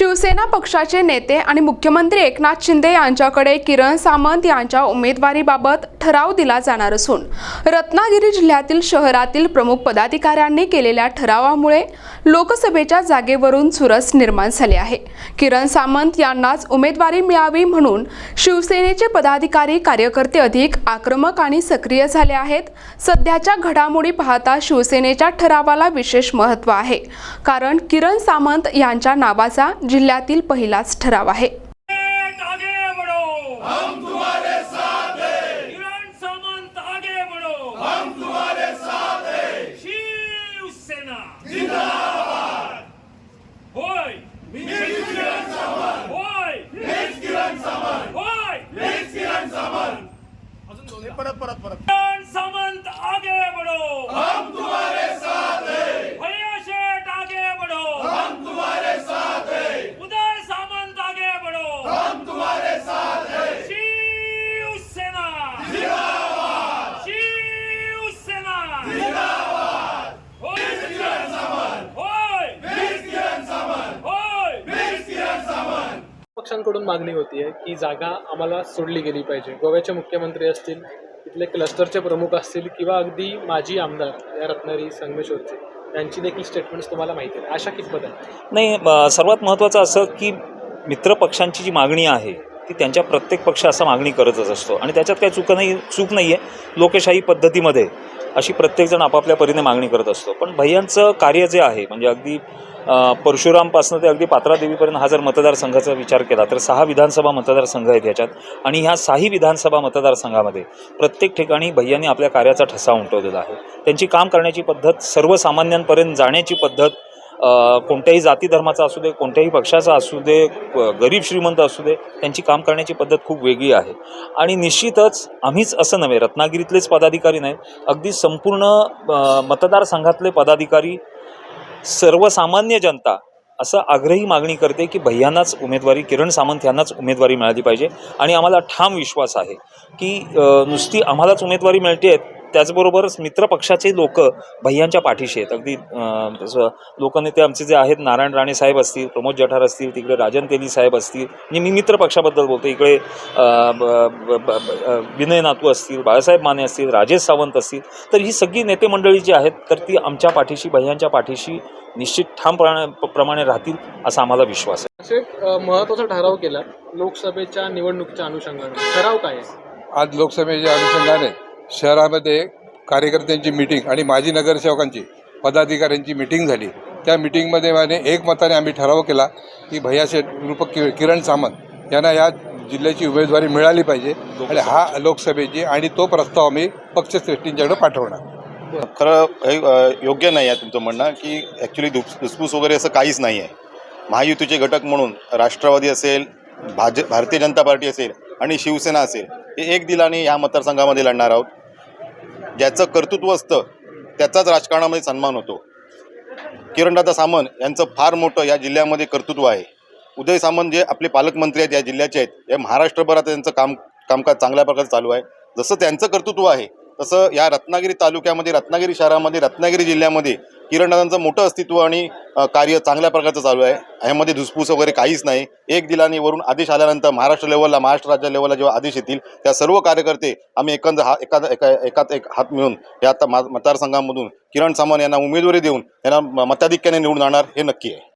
शिवसेना पक्षाचे नेते आणि मुख्यमंत्री एकनाथ शिंदे यांच्याकडे किरण सामंत यांच्या उमेदवारीबाबत ठराव दिला जाणार असून रत्नागिरी जिल्ह्यातील शहरातील प्रमुख पदाधिकाऱ्यांनी केलेल्या ठरावामुळे लोकसभेच्या जागेवरून चुरस निर्माण झाली आहे. किरण सामंत यांनाच उमेदवारी मिळावी म्हणून शिवसेनेचे पदाधिकारी कार्यकर्ते अधिक आक्रमक आणि सक्रिय झाले आहेत. सध्याच्या घडामोडी पाहता शिवसेनेच्या ठरावाला विशेष महत्त्व आहे. कारण किरण सामंत यांच्या नावाचा जिल्ह्यातील पहिलाच ठराव आहे आगे बढ़ो हम तुम्हारे साथ हैं किरण सामंत आगे बढ़ो हम तुम्हारे साथ हैं शिवसेना जिंदाबाद होय किरण सामंत होय किरण सामंत होय किरण सामंत परत परत परत किरण सामंत आगे बढ़ो हम तुम्हारे साथ हैं भैया शेठ आगे बढ़ो हम तुम्हारे साथ हैं उदय सामंत आगे बढ़ो हम तुम्हारे साथ हैं शिवसेना जिंदाबाद शिवसेना जिंदाबाद होय किरण सामंत होय किरण सामंत होय किरण सामंत पक्षांकडून मागणी होतीये की जागा आम्हाला सोडली गेली पाहिजे. गोव्याचे मुख्यमंत्री असतील तिथले क्लस्टरचे प्रमुख असतील किंवा अगदी माजी आमदार या रत्नागिरी संगमेश्वरचे त्यांची देखील स्टेटमेंट्स तुम्हाला माहिती आहे अशा कितपत आहे नाही सर्वात महत्त्वाचं असं की मित्र पक्षांची जी मागणी आहे ती त्यांच्या प्रत्येक पक्ष असा मागणी करतच असतो. आणि त्याच्यात काही चूक नाही चूक नाही आहे लोकशाही पद्धतीमध्ये अशी प्रत्येकजण आपापल्या परीने मागणी करत असतो. पण भैयांचं कार्य जे आहे म्हणजे अगदी परशुरामपासून ते अगदी पात्रादेवीपर्यंत हा जर मतदारसंघाचा विचार केला तर सहा विधानसभा मतदारसंघ आहेत याच्यात. आणि ह्या साही विधानसभा मतदारसंघामध्ये प्रत्येक ठिकाणी भैयांनी आपल्या कार्याचा ठसा उमटवलेला आहे. त्यांची काम करण्याची पद्धत सर्वसामान्यांपर्यंत जाण्याची पद्धत कोणत्याही जाती धर्माचा असू दे कोणत्याही पक्षाचा असू दे गरीब श्रीमंत असू दे त्यांची काम करण्याची पद्धत खूप वेगळी आहे. आणि निश्चितच आम्हीच असं नव्हे रत्नागिरीतलेच पदाधिकारी नाही अगदी संपूर्ण मतदारसंघातले पदाधिकारी सर्वसामान्य जनता असं आग्रही मागणी करते की भैयांनाच उमेदवारी किरण सामंत यांनाच उमेदवारी मिळाली पाहिजे. आणि आम्हाला ठाम विश्वास आहे की नुसती आम्हालाच उमेदवारी मिळते आहे त्याचबरोबरच मित्रपक्षाचे लोक भैयांच्या पाठीशी आहेत. अगदी लोकनेते आमचे जे आहेत नारायण राणे साहेब असतील प्रमोद जठार असतील तिकडे राजन तेली साहेब असतील म्हणजे मी मित्रपक्षाबद्दल बोलतो. इकडे विनय नातू असतील बाळासाहेब माने असतील राजेश सावंत असतील तर ही सगळी नेते मंडळी जी आहेत तर ती आमच्या पाठीशी भैयांच्या पाठीशी निश्चित ठाम प्रमाणे राहतील असा आम्हाला विश्वास आहे. असे महत्त्वाचा ठराव केला लोकसभेच्या निवडणुकीच्या अनुषंगाने. ठराव काय आहे? आज लोकसभेच्या अनुषंगाने शहरामध्ये कार्यकर्त्यांची मिटिंग आणि माजी नगरसेवकांची पदाधिकाऱ्यांची मिटिंग झाली. त्या मिटिंगमध्ये माने एक मताने आम्ही ठराव केला की भैया शेठ कि किरण सामंत यांना या जिल्ह्याची उमेदवारी मिळाली पाहिजे आणि हा लोकसभेची आणि तो प्रस्ताव आम्ही पक्षश्रेष्ठींच्याकडे पाठवणार. खरं हे योग्य नाही आहे तुमचं म्हणणं की ॲक्च्युली दुस दुसपूस वगैरे असं काहीच नाही आहे. महायुतीचे घटक म्हणून राष्ट्रवादी असेल भाज भारतीय जनता पार्टी असेल आणि शिवसेना असेल हे एक दिलाने या मतदारसंघामध्ये लढणार आहोत. ज्याचं कर्तृत्व असतं त्याचाच राजकारणामध्ये सन्मान होतो. किरणदादा सामंत यांचं फार मोठं या जिल्ह्यामध्ये कर्तृत्व आहे. उदय सामंत जे आपले पालकमंत्री आहेत या जिल्ह्याचे आहेत हे महाराष्ट्रभर आता त्यांचं काम कामकाज चांगल्या प्रकारे चालू आहे. जसं त्यांचं कर्तृत्व आहे तसं या रत्नागिरी तालुक्यामध्ये रत्नागिरी शहरामध्ये रत्नागिरी जिल्ह्यामध्ये किरणदादांचं मोठं अस्तित्व आणि कार्य चांगल्या प्रकारचं चालू आहे. ह्यामध्ये धुसफूस वगैरे काहीच नाही. एक दिलाने वरून आदेश आल्यानंतर महाराष्ट्र लेवलला महाराष्ट्र राज्य लेवलला जेव्हा आदेश येतील त्या सर्व कार्यकर्ते आम्ही एकंदर हा एखादा एका एकात एक हात मिळून या मतदारसंघामधून किरण सामंत यांना उमेदवारी देऊन यांना मताधिक्याने निवडून जाणार हे नक्की आहे.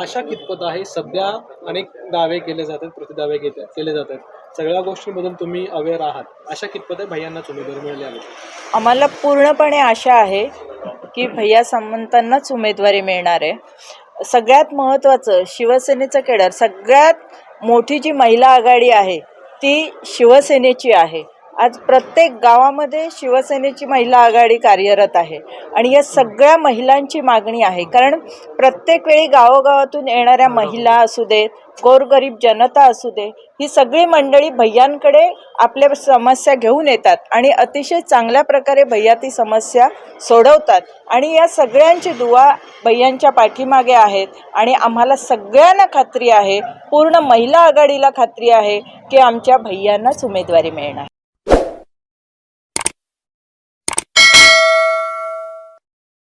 आशा कितपत आहे? सध्या अनेक दावे केले जातात प्रतिदावे केले केले जातात. सगळ्या गोष्टींमधून तुम्ही अवेअर आहात. अशा कितपत आहे? भैयांनाच उमेदवारी मिळाली आहे. आम्हाला पूर्णपणे आशा आहे की भैया सामंतांनाच उमेदवारी मिळणार आहे. सगळ्यात महत्त्वाचं शिवसेनेचं केडर सगळ्यात मोठी जी महिला आघाडी आहे ती शिवसेनेची आहे. आज प्रत्येक गावामध्ये शिवसेनेची महिला आघाडी कार्यरत आहे. आणि या सगळ्या महिलांची मागणी आहे. कारण प्रत्येक वेळी गावोगावातून येणाऱ्या महिला असू देत गोरगरीब जनता असू दे ही सगळी मंडळी भैयांकडे आपल्या समस्या घेऊन येतात. आणि अतिशय चांगल्या प्रकारे भैया ती समस्या सोडवतात. आणि या सगळ्यांची दुवा भैयांच्या पाठीमागे आहेत. आणि आम्हाला सगळ्यांना खात्री आहे पूर्ण महिला आघाडीला खात्री आहे की आमच्या भैयांनाच उमेदवारी मिळणार.